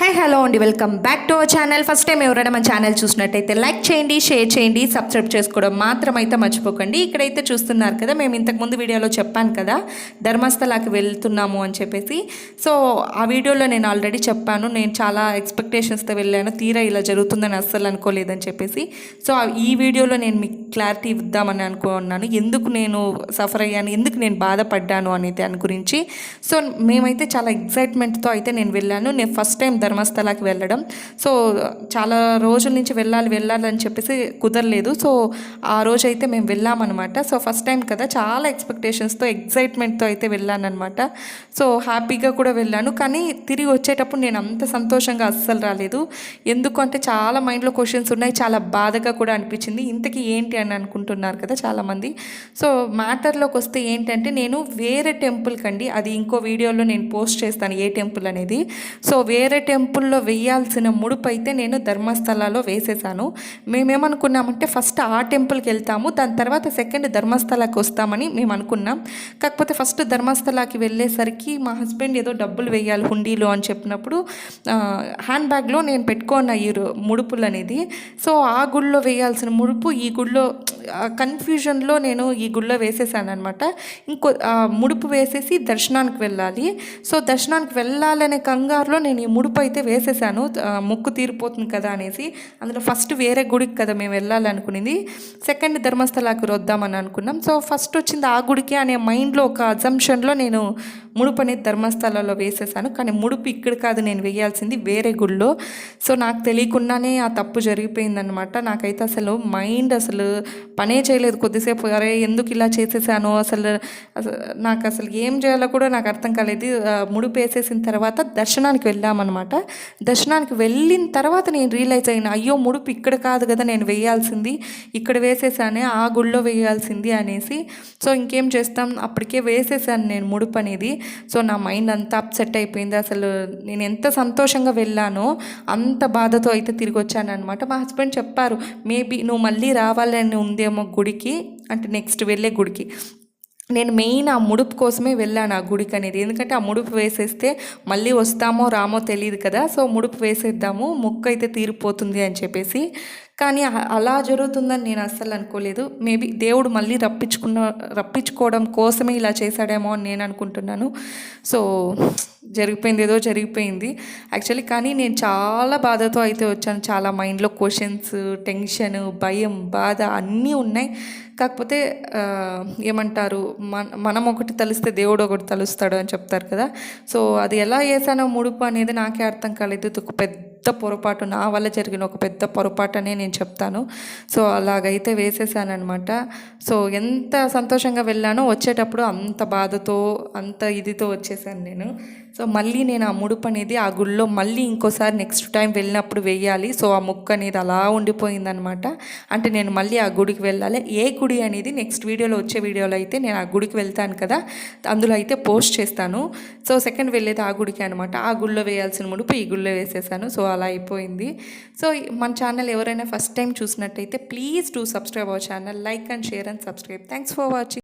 Hi hello అండి. Welcome back to our channel first time ఎవరైనా మన ఛానల్ చూసినట్టయితే లైక్ చేయండి షేర్ చేయండి సబ్స్క్రైబ్ చేసుకోవడం మాత్రం అయితే మర్చిపోకండి. ఇక్కడైతే చూస్తున్నారు కదా మేము ఇంతకుముందు వీడియోలో చెప్పాను కదా ధర్మస్థలాకి వెళ్తున్నాము అని చెప్పేసి. సో ఆ వీడియోలో నేను ఆల్రెడీ చెప్పాను. నేను చాలా ఎక్స్పెక్టేషన్స్తో వెళ్ళాను. తీరా ఇలా జరుగుతుందని అస్సలు అనుకోలేదని చెప్పేసి. సో ఈ వీడియోలో నేను మీకు క్లారిటీ ఇద్దామని అనుకున్నాను. ఎందుకు నేను సఫర్ అయ్యాను? ఎందుకు నేను బాధపడ్డాను అనే దాని గురించి. సో మేమైతే చాలా ఎక్సైట్మెంట్తో అయితే నేను వెళ్ళాను. నేను ఫస్ట్ టైం ధర్మస్థలాకి వెళ్ళడం. సో చాలా రోజుల నుంచి వెళ్ళాలి వెళ్ళాలని చెప్పేసి కుదరలేదు. సో ఆ రోజు అయితే మేము వెళ్ళామన్నమాట. సో ఫస్ట్ టైం కదా చాలా ఎక్స్పెక్టేషన్స్తో ఎక్సైట్మెంట్తో అయితే వెళ్ళానమాట సో హ్యాపీగా కూడా వెళ్ళాను. కానీ తిరిగి వచ్చేటప్పుడు నేను అంత సంతోషంగా అస్సలు రాలేదు. ఎందుకంటే చాలా మైండ్లో క్వశ్చన్స్ ఉన్నాయి. చాలా బాధగా కూడా అనిపించింది. ఇంతకీ ఏంటి అని అనుకుంటున్నారు కదా చాలామంది. సో మ్యాటర్లోకి వస్తే ఏంటంటే నేను వేరే టెంపుల్కి అండి అది ఇంకో వీడియోలో నేను పోస్ట్ చేస్తాను ఏ టెంపుల్ అనేది. సో వేరే టెంపుల్లో వేయాల్సిన ముడుపు అయితే నేను ధర్మస్థలాలో వేసేసాను. మేమేమనుకున్నామంటే ఫస్ట్ ఆ టెంపుల్కి వెళ్తాము దాని తర్వాత సెకండ్ ధర్మస్థలాకి వస్తామని మేము అనుకున్నాం కాకపోతే ఫస్ట్ ధర్మస్థలాకి వెళ్ళేసరికి మా హస్బెండ్ ఏదో డబ్బులు వేయాలి హుండీలో అని చెప్పినప్పుడు హ్యాండ్ బ్యాగ్లో నేను పెట్టుకున్న ఈ ముడుపులు అనేది. సో ఆ గుళ్ళో వేయాల్సిన ముడుపు ఈ గుళ్ళో కన్ఫ్యూజన్లో నేను ఈ గుళ్ళో వేసేసాను అనమాట ఇంకో ముడుపు వేసేసి దర్శనానికి వెళ్ళాలి. సో దర్శనానికి వెళ్ళాలనే కంగారులో నేను ఈ ముడుపు అయితే వేసేసాను. మొక్కు తీరిపోతుంది కదా అనేసి అందులో ఫస్ట్ వేరే గుడికి కదా మేము వెళ్ళాలనుకునేది. సెకండ్ ధర్మస్థలాకి వద్దామని అనుకున్నాం. సో ఫస్ట్ వచ్చింది ఆ గుడికి అనే మైండ్లో ఒక అజంప్షన్లో నేను ముడుపు అనేది ధర్మస్థలాల్లో వేసేసాను కానీ ముడుపు ఇక్కడ కాదు నేను వేయాల్సింది వేరే గుళ్ళో సో నాకు తెలియకుండానే ఆ తప్పు జరిగిపోయిందనమాట నాకైతే అసలు మైండ్ అసలు పనే చేయలేదు కొద్దిసేపు అరే ఎందుకు ఇలా చేసేసాను అసలు అసలు నాకు అసలు ఏం చేయాలో కూడా నాకు అర్థం కాలేదు. ముడుపు వేసేసిన తర్వాత దర్శనానికి వెళ్ళామన్నమాట. దర్శనానికి వెళ్ళిన తర్వాత నేను రియలైజ్ అయిన అయ్యో ముడుపు ఇక్కడ కాదు కదా నేను వేయాల్సింది ఇక్కడ వేసేసానే ఆ గుళ్ళో వేయాల్సింది అనేసి. సో ఇంకేం చేస్తాం? అప్పటికే వేసేసాను నేను ముడుపు అనేది. సో నా మైండ్ అంతా అప్సెట్ అయిపోయింది. అసలు నేను ఎంత సంతోషంగా వెళ్ళానో అంత బాధతో అయితే తిరిగి వచ్చానమాట మా హస్బెండ్ చెప్పారు మేబీ నువ్వు మళ్ళీ రావాలని ఉందేమో గుడికి అంటే నెక్స్ట్ వెళ్ళే గుడికి. నేను మెయిన్ ఆ ముడుపు కోసమే వెళ్ళాను ఆ గుడికి అనేది. ఎందుకంటే ఆ ముడుపు వేసేస్తే మళ్ళీ వస్తామో రామో తెలియదు కదా. సో ముడుపు వేసేద్దాము మొక్క అయితే తీరిపోతుంది అని చెప్పేసి కానీ అలా జరుగుతుందని నేను అస్సలు అనుకోలేదు. మేబీ దేవుడు మళ్ళీ రప్పించుకున్న రప్పించుకోవడం కోసమే ఇలా చేశాడేమో అని నేను అనుకుంటున్నాను. సో జరిగిపోయింది ఏదో జరిగిపోయింది. యాక్చువల్లీ కానీ నేను చాలా బాధతో అయితే వచ్చాను. చాలా మైండ్లో క్వశ్చన్స్ టెన్షన్ భయం బాధ అన్నీ ఉన్నాయి. కాకపోతే ఏమంటారు మన మనం ఒకటి తలిస్తే దేవుడు ఒకటి తలుస్తాడు అని చెప్తారు కదా. సో అది ఎలా వేసానో ముడుపు అనేది నాకే అర్థం కాలేదు. పెద్ద పెద్ద పొరపాటు నా వల్ల జరిగిన ఒక పెద్ద పొరపాటు అనే నేను చెప్తాను. సో అలాగైతే వేసేసానమాట సో ఎంత సంతోషంగా వెళ్ళానో వచ్చేటప్పుడు అంత బాధతో అంత ఇదితో వచ్చేసాను నేను. సో మళ్ళీ నేను ఆ ముడుపు అనేది ఆ గుళ్ళో మళ్ళీ ఇంకోసారి నెక్స్ట్ టైం వెళ్ళినప్పుడు వేయాలి. సో ఆ ముక్క అనేది అలా ఉండిపోయిందనమాట అంటే నేను మళ్ళీ ఆ గుడికి వెళ్ళాలి. ఏ గుడి అనేది నెక్స్ట్ వీడియోలో వచ్చే వీడియోలో అయితే నేను ఆ గుడికి వెళ్తాను కదా అందులో అయితే పోస్ట్ చేస్తాను. సో సెకండ్ వెళ్ళేది ఆ గుడికి అనమాట ఆ గుళ్ళో వేయాల్సిన ముడుపు ఈ గుళ్ళో వేసేసాను. సో అలా అయిపోయింది. సో మన ఛానల్ ఎవరైనా ఫస్ట్ టైం చూసినట్టయితే please do subscribe our channel like and share and subscribe. Thanks for watching.